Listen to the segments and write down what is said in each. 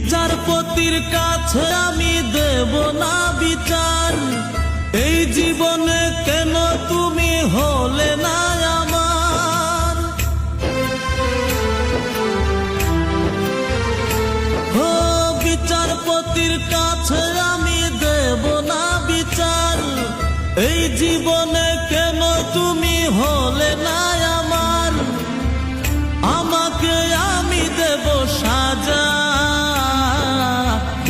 বিচারপতির কাছে আমি দেব না বিচার। এই জীবনে কেন তুমি হলে না আমার? ও কাছে আমি দেব না বিচার। এই জীবনে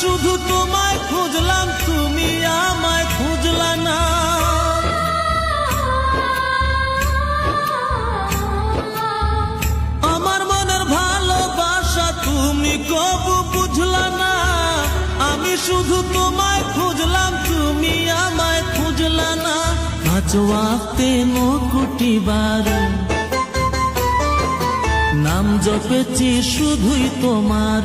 শুধু তোমায় খুঁজলাম, তুমি আমায় খুঁজলা না। আমার মনের ভালোবাসা তুমি কবু বুঝলা না। আমি শুধু তোমায় খুঁজলাম, তুমি আমায় খুঁজলা না। পাঁচওয়াক্তে নকুটি বারো নাম জপেছি শুধুই তোমার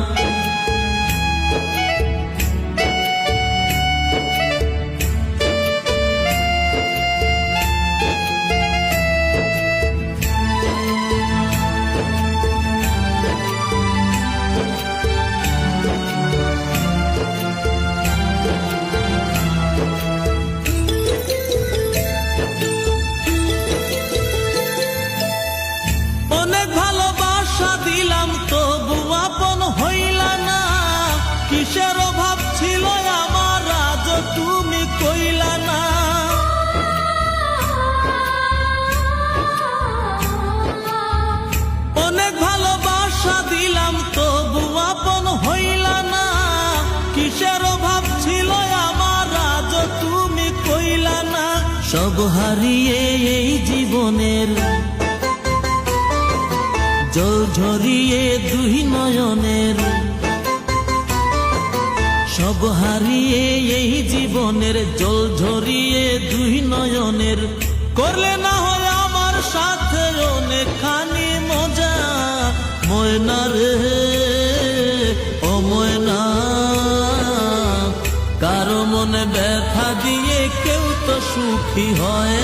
সব হারিয়ে এই জীবনের জল ঝরিয়ে দুই নয়নের সব হারিয়ে এই জীবনের জল ঝরিয়ে দুই নয়নের করলে না হয় আমার সাথে অনেকখানি মজা। ময়না রে, ও ময়না, কারও মনে ব্যথা দিয়ে কেউ তো সুখী হয়